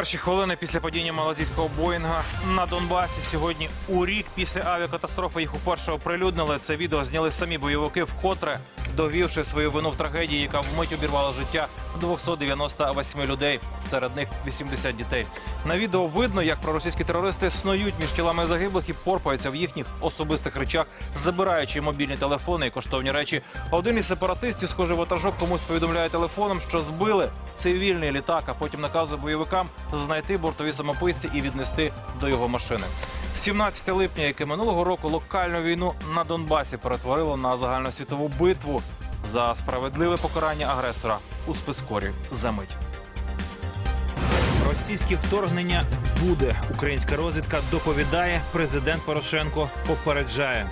Перші хвилини після падіння малазійського Боїнга на Донбасі сьогодні у рік після авіакатастрофи їх уперше оприлюднили. Це відео зняли самі бойовики, вкотре довівши свою вину в трагедії, яка вмить обірвала життя 298 людей, серед них 80 дітей. На відео видно, як проросійські терористи снують між тілами загиблих і порпаються в їхніх особистих речах, забираючи мобільні телефони і коштовні речі. Один із сепаратистів, схоже, ватажок комусь повідомляє телефоном, що збили цивільний літак, а потім наказує бойовикам знайти бортові самописці і віднести до його машини. 17 липня, яке минулого року локальну війну на Донбасі перетворило на загальносвітову битву за справедливе покарання агресора у спискорі за мить. Російське вторгнення буде. Українська розвідка доповідає. Президент Порошенко попереджає.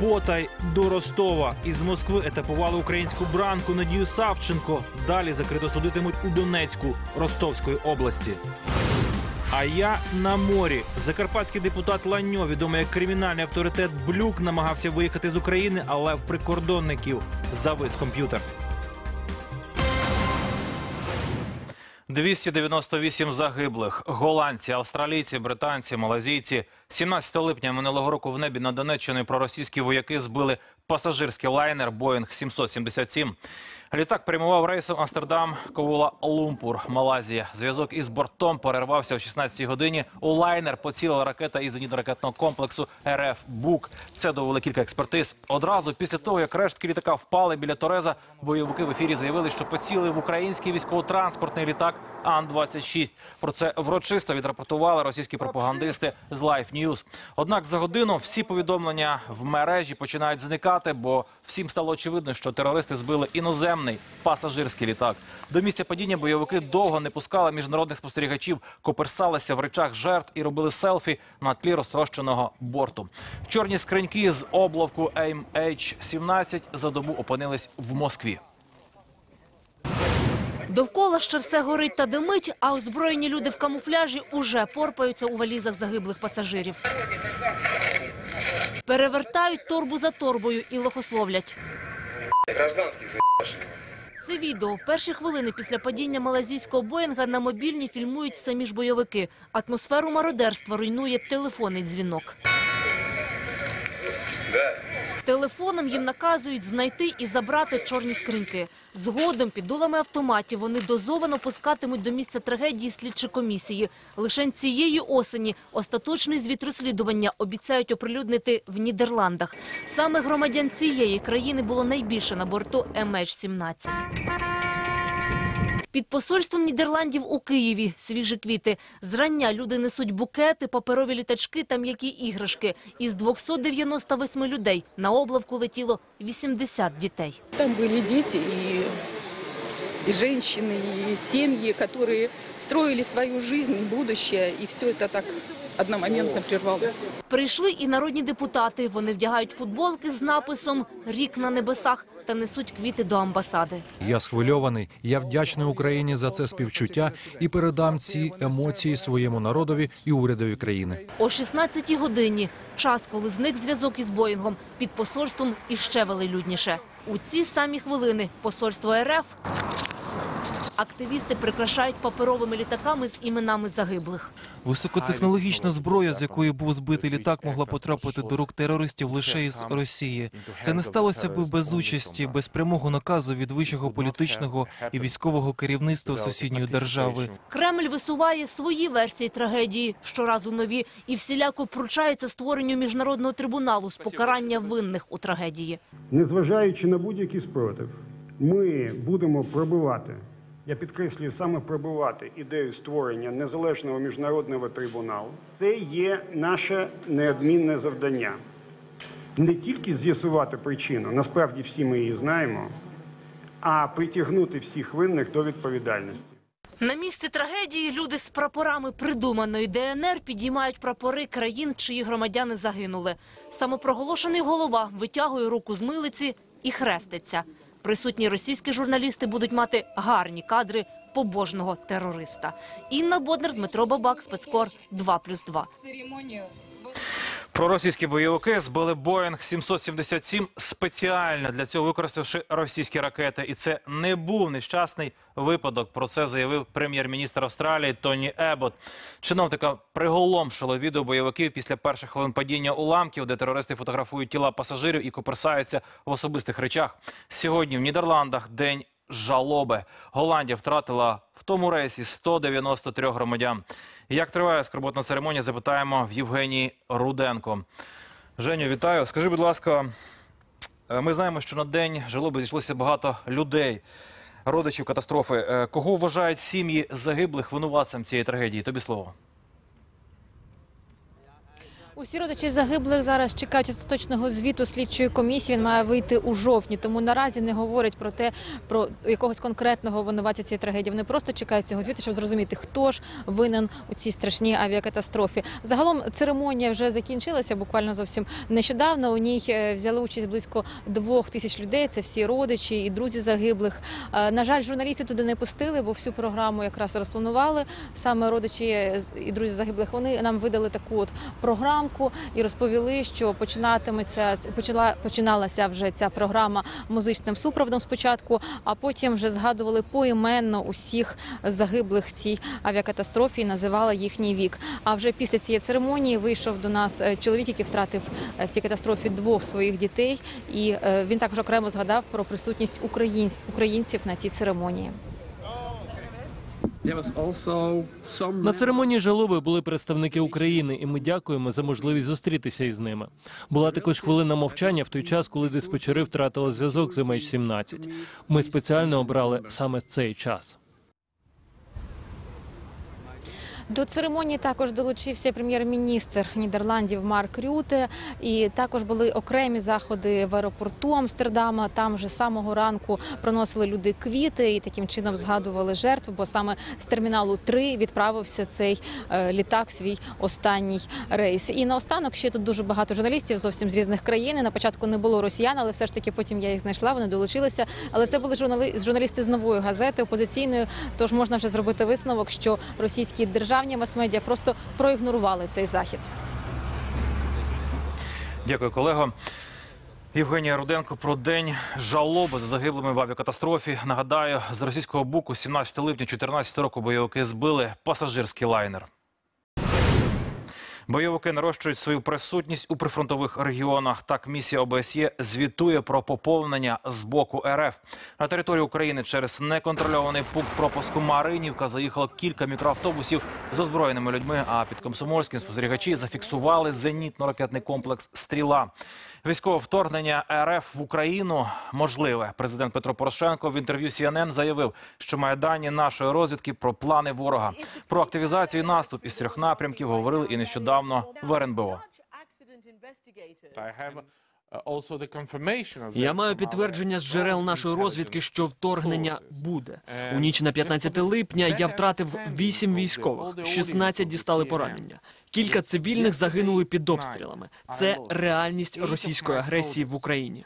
Потай до Ростова із Москви етапували українську бранку Надію Савченко. Далі закрито судитимуть у Донецьку Ростовської області. А я на морі. Закарпатський депутат Ланьо, відомий як кримінальний авторитет Блюк, намагався виїхати з України, але в прикордонників завис комп'ютер. 298 загиблих. Голландці, австралійці, британці, малазійці. 17 липня минулого року в небі над Донеччиною проросійські вояки збили пасажирський лайнер Боїнг 777. Літак прямував рейсом Амстердам, Ковула Лумпур, Малайзія. Зв'язок із бортом перервався о 16-й годині. У лайнер поцілила ракета із зенітно-ракетного комплексу РФ Бук. Це довели кілька експертиз. Одразу після того, як рештки літака впали біля Тореза, бойовики в ефірі заявили, що поцілили в український військово-транспортний літак Ан-26. Про це врочисто відрапортували російські пропагандисти з Life News. Однак за годину всі повідомлення в мережі починають зникати, бо всім стало очевидно, що терористи збили іноземний пасажирський літак. До місця падіння бойовики довго не пускали міжнародних спостерігачів, коперсалися в речах жертв і робили селфі на тлі розтрощеного борту. Чорні скриньки з облавку MH17 за добу опинились в Москві. Довкола ще все горить та димить, а озброєні люди в камуфляжі уже порпаються у валізах загиблих пасажирів. Перевертають торбу за торбою і лохословлять. Гражданских за***шек. Це відео перші хвилини після падіння малазійського Боїнга на мобільні фільмують самі ж бойовики. Атмосферу мародерства руйнує телефонний дзвінок. Телефоном їм наказують знайти і забрати чорні скриньки. Згодом під дулами автоматів вони дозовано пускатимуть до місця трагедії слідчі комісії. Лише цієї осені остаточний звіт розслідування обіцяють оприлюднити в Нідерландах. Саме громадян цієї країни було найбільше на борту MH17. Під посольством Нідерландів у Києві свіжі квіти. Зрання люди несуть букети, паперові літачки та м'які іграшки. Із 298 людей на облавку летіло 80 дітей. Там были дети и, и женщины, и семьи, которые строили свою жизнь, и будущее, и все это так одномоментно прервалось. Прийшли і народні депутати. Вони вдягають футболки з написом «Рік на небесах» та несуть квіти до амбасади. Я схвильований. Я вдячний Україні за це співчуття і передам ці емоції своєму народові і урядові країни. О 16-й годині – час, коли зник зв'язок із Боїнгом, під посольством іще велелюдніше. У ці самі хвилини посольство РФ активісти прикрашають паперовими літаками з іменами загиблих. Високотехнологічна зброя, з якої був збитий літак, могла потрапити до рук терористів лише із Росії. Це не сталося би без участі, без прямого наказу від вищого політичного і військового керівництва сусідньої держави. Кремль висуває свої версії трагедії, щоразу нові, і всіляко пручається створенню міжнародного трибуналу з покарання винних у трагедії. Незважаючи на будь-який спротив, ми будемо пробивати. Я підкреслюю саме пробивати ідею створення незалежного міжнародного трибуналу. Це є наше неодмінне завдання. Не тільки з'ясувати причину, насправді всі ми її знаємо, а притягнути всіх винних до відповідальності. На місці трагедії люди з прапорами придуманої ДНР підіймають прапори країн, чиї громадяни загинули. Самопроголошений голова витягує руку з милиці і хреститься. Присутні російські журналісти будуть мати гарні кадри побожного терориста. Інна Боднер, Дмитро Бабак, спецкор 2+,2. Проросійські бойовики збили Боїнг 777 спеціально для цього використавши російські ракети. І це не був нещасний випадок. Про це заявив прем'єр-міністр Австралії Тоні Ебот. Чиновника приголомшило відео бойовиків після перших хвилин падіння уламків, де терористи фотографують тіла пасажирів і коперсаються в особистих речах. Сьогодні в Нідерландах день жалоби. Голландія втратила в тому рейсі 193 громадян. Як триває скорботна церемонія, запитаємо в Євгенії Руденко. Женю, вітаю. Скажи, будь ласка, е, ми знаємо, що на день жалоби зійшлося багато людей, родичів катастрофи. Е, Кого вважають сім'ї загиблих винуватцем цієї трагедії? Тобі слово. Усі родичі загиблих зараз чекають остаточного звіту слідчої комісії. Він має вийти у жовтні. Тому наразі не говорять про те, про якогось конкретного винуватця цієї трагедії. Вони просто чекають цього звіту, щоб зрозуміти, хто ж винен у цій страшній авіакатастрофі. Загалом церемонія вже закінчилася буквально зовсім нещодавно. У ній е, взяли участь близько двох тисяч людей. Це всі родичі і друзі загиблих. Е, На жаль, журналістів туди не пустили, бо всю програму якраз розпланували. Саме родичі і друзі загиблих вони нам видали таку от програмку і розповіли, що починатиметься почала починалася вже ця програма музичним супроводом спочатку, а потім вже згадували поіменно усіх загиблих в цій авіакатастрофі і називали їхній вік. А вже після цієї церемонії вийшов до нас е, чоловік, який втратив е, в цій катастрофі двох своїх дітей, і е, він також окремо згадав про присутність українців на цій церемонії. На церемонії жалоби були представники України, і ми дякуємо за можливість зустрітися із ними. Була також хвилина мовчання в той час, коли диспетчери втратили зв'язок з MH17. Ми спеціально обрали саме цей час. До церемонії також долучився прем'єр-міністр Нідерландів Марк Рюте. І також були окремі заходи в аеропорту Амстердама. Там вже самого ранку проносили люди квіти і таким чином згадували жертв. Бо саме з терміналу 3 відправився цей е, літак свій останній рейс. І наостанок ще тут дуже багато журналістів зовсім з різних країн. На початку не було росіян, але все ж таки потім я їх знайшла. Вони долучилися. Але це були журнали... журналісти з нової газети опозиційної. Тож можна вже зробити висновок, що російські державні мас-медіа просто проігнорували цей захід. Дякую, колего. Євгенія Руденко про день жалоби за загиблими в авіакатастрофі. Нагадаю, з російського боку 17 липня 2014 року бойовики збили пасажирський лайнер. Бойовики нарощують свою присутність у прифронтових регіонах. Так, місія ОБСЄ звітує про поповнення з боку РФ. На території України через неконтрольований пункт пропуску Маринівка заїхало кілька мікроавтобусів з озброєними людьми. А під Комсомольським спостерігачі зафіксували зенітно-ракетний комплекс Стріла. Військове вторгнення РФ в Україну можливе. Президент Петро Порошенко в інтерв'ю CNN заявив, що має дані нашої розвідки про плани ворога. Про активізацію і наступ із трьох напрямків говорили і нещодавно в РНБО. Я маю підтвердження з джерел нашої розвідки, що вторгнення буде. У ніч на 15 липня я втратив 8 військових, 16 дістали поранення. Кілька цивільних загинули під обстрілами. Це реальність російської агресії в Україні.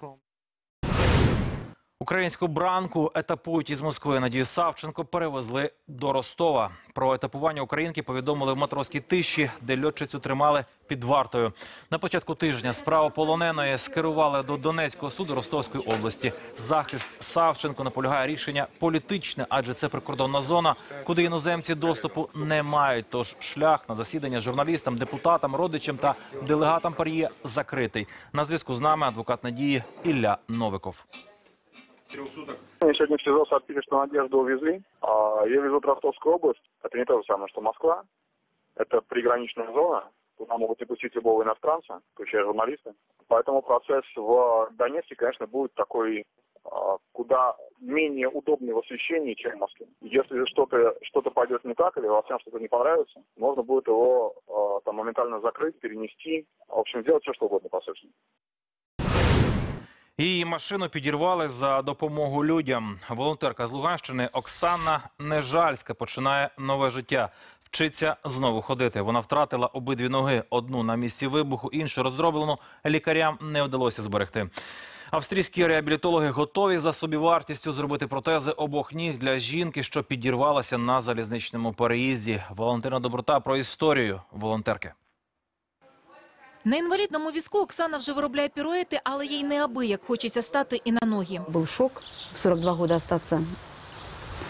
Українську бранку етапують із Москви. Надію Савченко перевезли до Ростова. Про етапування українки повідомили в матросській тиші, де льотчицю тримали під вартою. На початку тижня справу полоненої скерували до Донецького суду Ростовської області. Захист Савченко наполягає рішення політичне, адже це прикордонна зона, куди іноземці доступу не мають. Тож шлях на засідання журналістам, депутатам, родичам та делегатам пар'є закритий. На зв'язку з нами адвокат Надії Ілля Новиков. Мне сегодня в СИЗО сообщили, что Надежду увезли. А Ее везут в Ростовскую область. Это не то же самое, что Москва. Это приграничная зона. Туда могут не пустить любого иностранца, включая журналиста. Поэтому процесс в Донецке, конечно, будет такой а, куда менее удобный в освещении, чем в Москве. Если что-то что пойдет не так или властям что-то не понравится, можно будет его а, там моментально закрыть, перенести. В общем, сделать все, что угодно, по сути. Її машину підірвали за допомогу людям. Волонтерка з Луганщини Оксана Нежальська починає нове життя. Вчиться знову ходити. Вона втратила обидві ноги: одну на місці вибуху, іншу роздроблену. Лікарям не вдалося зберегти. Австрійські реабілітологи готові за собівартістю зробити протези обох ніг для жінки, що підірвалася на залізничному переїзді. Волонтерна доброта про історію волонтерки. На інвалідному візку Оксана вже виробляє піруети, але їй неабияк хочеться стати і на ноги. Был шок в 42 года остаться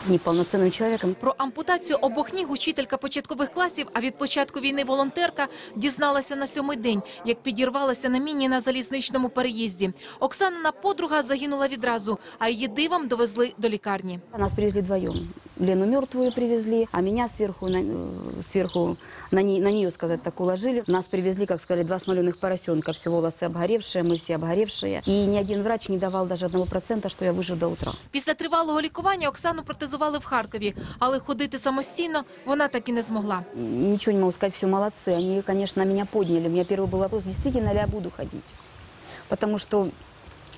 неполноценным человеком. Про ампутацію обох ніг учителька початкових класів, а від початку війни волонтерка, дізналася на сьомий день, як підірвалася на міні на залізничному переїзді. Оксанина подруга загинула відразу, а її дивом довезли до лікарні. Нас привезли вдвоем. Лену мертвую привезли, а меня сверху, на, э, сверху на, не- на нее, сказать так, уложили. Нас привезли, как сказали, два смоленых поросенка. Все волосы обгоревшие, мы все обгоревшие. И ни один врач не давал даже одного процента, что я выживу до утра. Після тривалого лікування Оксану протезували в Харкові, але ходити самостійно вона так і не змогла. Ничего не могу сказать, все молодцы. Они, конечно, меня подняли. У меня первый был вопрос, действительно ли я буду ходить. Потому что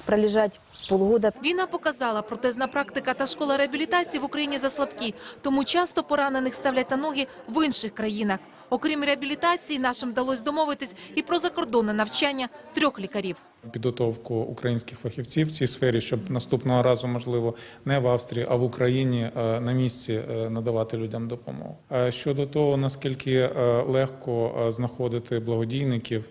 пролежать полгода Війна показала, протезна практика та школа реабілітації в Україні заслабкі, тому часто поранених ставлять на ноги в інших країнах. Окрім реабілітації, нашим вдалося домовитись і про закордонне навчання трьох лікарів. підготовку українських фахівців в цій сфері, щоб наступного разу, можливо, не в Австрії, а в Україні е, на місці е, надавати людям допомогу. Е, Щодо того, наскільки легко знаходити благодійників.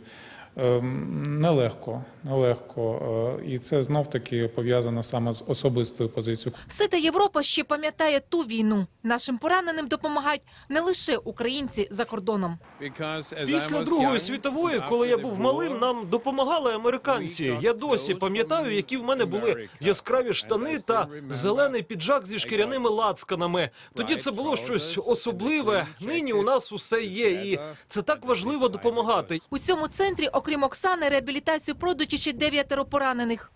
Ем, Нелегко, нелегко, Е, і це знов таки пов'язано саме з особистою позицією. Сита Європа ще пам'ятає ту війну. Нашим пораненим допомагають не лише українці за кордоном. Після Другої світової, коли я був малим, нам допомагали американці. Я досі пам'ятаю, які в мене були яскраві штани та зелений піджак зі шкіряними лацканами. Тоді це було щось особливе. Нині у нас усе є, і це так важливо допомагати. У цьому центрі, окрім Оксани, реабілітацію пройдуть іще дев'ятеро поранених.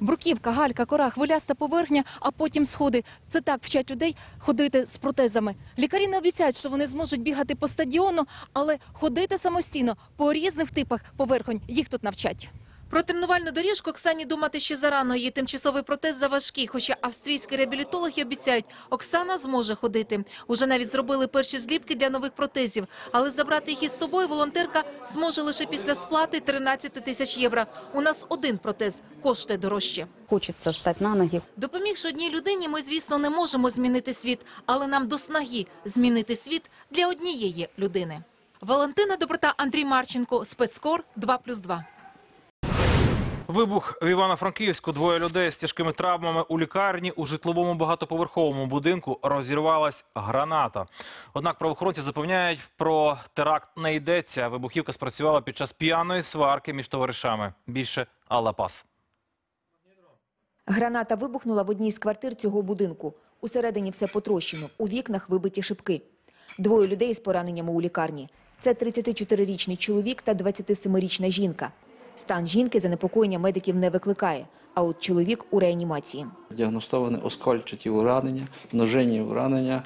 Бруківка, галька, кора, хвиляста поверхня, а потім сходи. Це так вчать людей ходити з протезами. Лікарі не обіцяють, що вони зможуть бігати по стадіону, але ходити самостійно по різних типах поверхонь їх тут навчать. Про тренувальну доріжку Оксані думати ще зарано. Її тимчасовий протез заважкий, хоча австрійські реабілітологи обіцяють, Оксана зможе ходити. Уже навіть зробили перші зліпки для нових протезів. Але забрати їх із собою волонтерка зможе лише після сплати 13 тисяч євро. У нас один протез коштує дорожче. Хочется встать на ноги. Допомігши одній людині, ми, звісно, не можемо змінити світ, але нам до снаги змінити світ для однієї людини. Валентина Доброта, Андрій Марченко, спецкор 2+,2. Вибух в Івано-Франківську. Двоє людей з тяжкими травмами у лікарні у житловому багатоповерховому будинку розірвалась граната. Однак правоохоронці запевняють, про теракт не йдеться. Вибухівка спрацювала під час п'яної сварки між товаришами. Більше Алла Пас. Граната вибухнула в одній з квартир цього будинку. Усередині все потрощено, у вікнах вибиті шибки. Двоє людей з пораненнями у лікарні. Це 34-річний чоловік та 27-річна жінка. Стан жінки занепокоєння медиків не викликає, а от чоловік у реанімації. Діагностовані оскольчаті уранення, множинні уранення.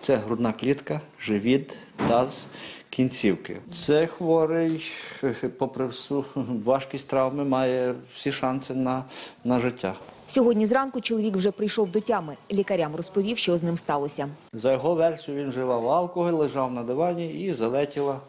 Це грудна клітка, живіт, таз, кінцівки. Це хворий, попри всю важкість травми, має всі шанси на, на життя. Сьогодні зранку чоловік вже прийшов до тями. Лікарям розповів, що з ним сталося. За його версією, він вживав алкоголь, лежав на дивані і залетіла,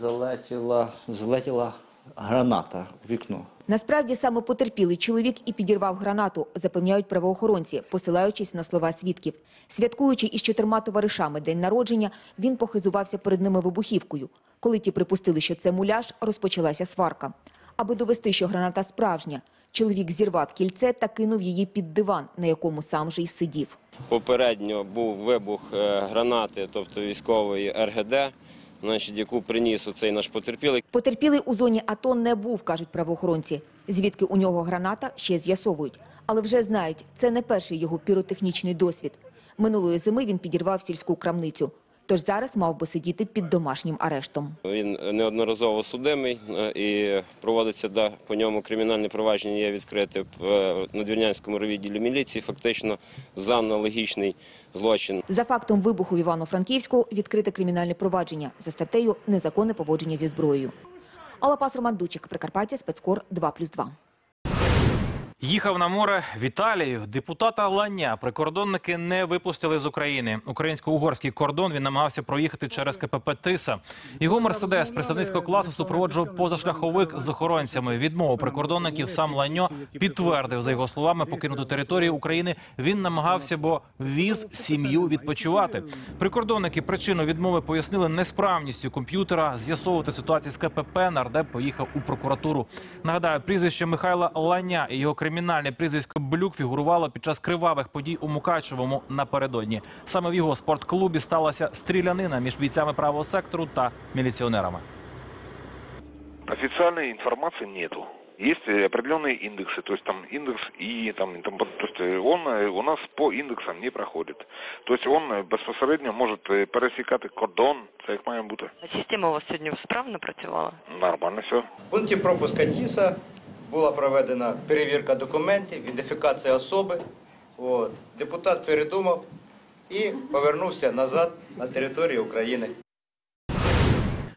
залетіла, залетіла граната в вікно. Насправді саме потерпілий чоловік і підірвав гранату, запевняють правоохоронці, посилаючись на слова свідків. Святкуючи із чотирма товаришами день народження, він похизувався перед ними вибухівкою. Коли ті припустили, що це муляж, розпочалася сварка. Аби довести, що граната справжня, чоловік зірвав кільце та кинув її під диван, на якому сам же й сидів. Попередньо був вибух е, гранати, тобто військової РГД, значить, яку приніс оцей наш потерпілий. Потерпілий у зоні АТО не був, кажуть правоохоронці. Звідки у нього граната, ще з'ясовують. Але вже знають, це не перший його піротехнічний досвід. Минулої зими він підірвав сільську крамницю. Тож зараз мав би сидіти під домашнім арештом. Він неодноразово судимий е, і проводиться да, по ньому кримінальне провадження є відкрите в е, Надвірнянському відділі міліції, фактично за аналогічний злочин. За фактом вибуху в Івано-Франківську відкрите кримінальне провадження за статтею «Незаконне поводження зі зброєю». Алапас Роман Дучик, Прикарпаття, спецкор 2+,2. Їхав на море в Італію. Депутата Ланя прикордонники не випустили з України. Українсько-угорський кордон він намагався проїхати через КПП Тиса. Його мерседес представницького класу супроводжував позашляховик з охоронцями. Відмову прикордонників сам Ланьо підтвердив за його словами покинуту територію України. Він намагався, бо віз сім'ю відпочивати. Прикордонники причину відмови пояснили несправністю комп'ютера. З'ясовувати ситуацію з КПП нардеп поїхав у прокуратуру. Нагадаю, прізвище Михайла Ланя і його кримінальне прізвисько Блюк фігурувало під час кривавих подій у Мукачевому напередодні. Саме в його спортклубі сталася стрілянина між бійцями правого сектору та міліціонерами. Официальной информации нету. Есть э, определенные индексы, то есть там индекс И, там, и там, то есть э, он э, у нас по индексам не проходит. То есть он э, безпосередньо може е, пересікати кордон, це як має бути. Система у вас сьогодні справно працювала? Нормально все. В пункті пропуска ТІСа була проведена перевірка документів, ідентифікація особи. От. Депутат передумав і повернувся назад на територію України.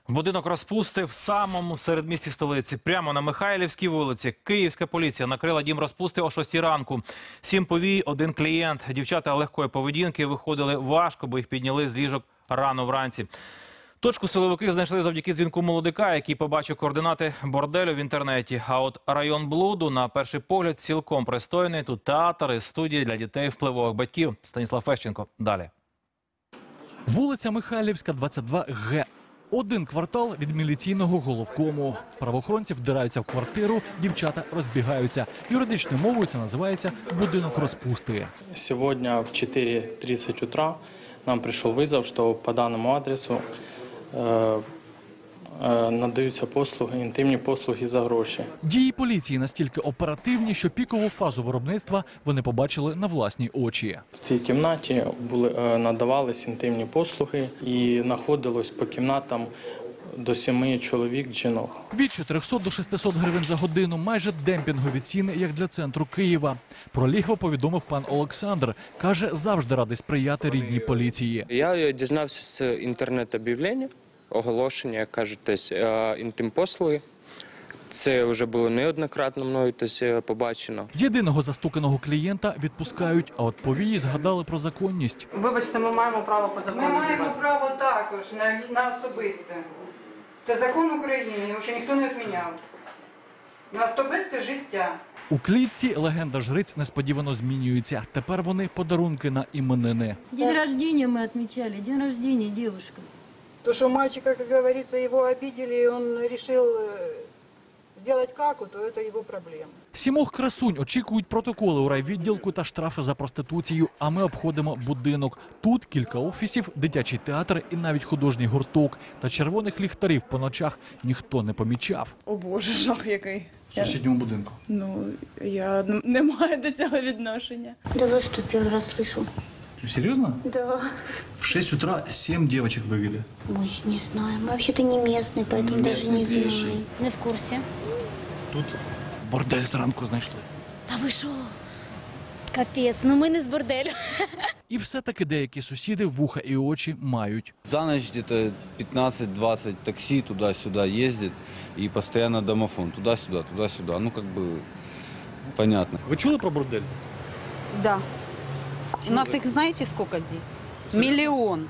Будинок розпусти в самому середмісті столиці, прямо на Михайлівській вулиці. Київська поліція накрила дім розпусти о 6 ранку. Сім повій, один клієнт. Дівчата легкої поведінки виходили важко, бо їх підняли з ліжок рано вранці. Точку силовики знайшли завдяки дзвінку молодика, який побачив координати борделю в інтернеті. А от район блуду, на перший погляд, цілком пристойний. Тут театр і студії для дітей впливових батьків. Станіслав Фещенко. Далі. Вулиця Михайлівська, 22 Г. Один квартал від міліційного головкому. Правоохоронці вдираються в квартиру, дівчата розбігаються. Юридичною мовою це називається будинок розпусти. Сегодня в 4.30 утра нам пришел вызов, что по данному адресу э, э, надаються послуги, інтимні послуги за гроші. Дії поліції настільки оперативні, що пікову фазу виробництва вони побачили на власні очі. В цій кімнаті були е, надавались інтимні послуги і знаходилось по кімнатам до семи чоловік жінок. Від 400 до 600 гривень за годину, майже демпінгові ціни, як для центру Києва. Про лігво повідомив пан Олександр. Каже, завжди радий сприяти рідній поліції. Я дізнався з інтернет-об'явлення, оголошення, як кажуть, е, інтим-послуги. Це вже було неоднократно мною е, побачено. Єдиного застуканого клієнта відпускають, а от повії згадали про законність. Вибачте, ми маємо право по закону. Ми маємо право також на, на особисте. Це закон України, його ще ніхто не відміняв. На особисте життя. У клітці легенда жриць несподівано змінюється. Тепер вони подарунки на іменини. День рождения мы отмечали, день рождения девушка. То, что мальчика, как говорится, его обидели, и он решил э, сделать каку, то это его проблема. Сімох красунь очікують протоколи у райвідділку та штрафи за проституцію. А ми обходимо будинок. Тут кілька офісів, дитячий театр і навіть художній гурток. Та червоних ліхтарів по ночах ніхто не помічав. О Боже, жах який. В сусідньому будинку. Ну, я н- не маю до цього відношення. Да вы что, первый раз слышу? Серйозно? Да. В 6 утра 7 девочек вывели. Ой, не знаю. Мы вообще-то не местные, поэтому даже не знаем. Не в курсе. Тут бордель зранку знайшли. Та ви що? Капець, ну ми не з борделю. І все-таки деякі сусіди вуха і очі мають. За ночь где-то 15-20 такси туда-сюда ездит и постоянно домофон. Туда-сюда, туда-сюда. Ну, как бы, понятно. Ви чули про бордель? Да. У нас их знаете сколько здесь? Миллион.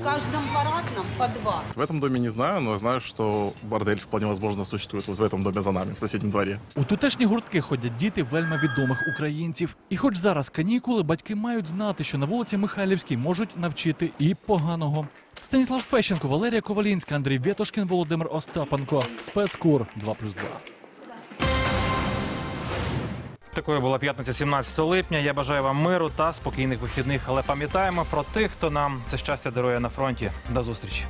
В каждом парадном по два. В этом доме не знаю, но знаю, что бордель вполне возможно существует вот в этом доме за нами, в соседнем дворе. У тутешні гуртки ходять діти вельми відомих українців. І хоч зараз канікули, батьки мають знати, що на вулиці Михайлівській можуть навчити і поганого. Станіслав Фещенко, Валерія Ковалінська, Андрій Вєтошкін, Володимир Остапенко. Спецкур 2+,2. Такою була п'ятниця 17 липня. Я бажаю вам миру та спокійних вихідних. Але пам'ятаємо про тих, хто нам це щастя дарує на фронті. До зустрічі.